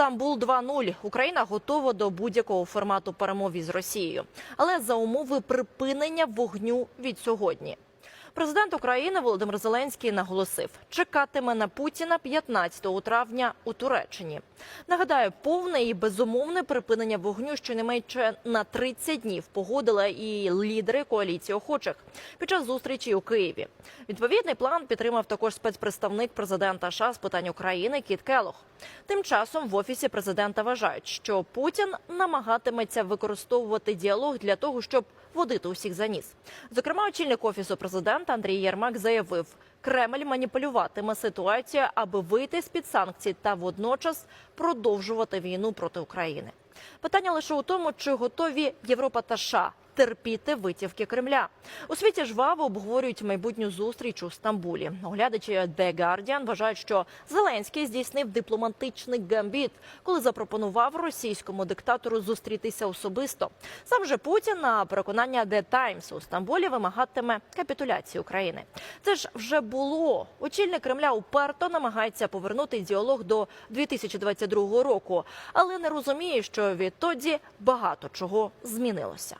Стамбул 2.0. Україна готова до будь-якого формату перемов із Росією, але за умови припинення вогню від сьогодні. Президент України Володимир Зеленський наголосив, чекатиме на Путіна 15 травня у Туреччині. Нагадаю, повне і безумовне припинення вогню щонайменше на 30 днів погодили і лідери коаліції охочих під час зустрічі у Києві. Відповідний план підтримав також спецпредставник президента США з питань України Кіт Келох. Тим часом в офісі президента вважають, що Путін намагатиметься використовувати діалог для того, щоб водити усіх за ніс. Зокрема, очільник офісу президента Андрій Єрмак заявив, Кремль маніпулюватиме ситуацію, аби вийти з під санкцій та водночас продовжувати війну проти України. Питання лише у тому, чи готові Європа та США терпіти витівки Кремля. У світі жваво обговорюють майбутню зустріч у Стамбулі. Оглядачі The Guardian вважають, що Зеленський здійснив дипломатичний гамбіт, коли запропонував російському диктатору зустрітися особисто. Сам же Путін на переконання The Times у Стамбулі вимагатиме капітуляції України. Це ж вже було. Очільник Кремля уперто намагається повернути діалог до 2022 року, але не розуміє, що відтоді багато чого змінилося.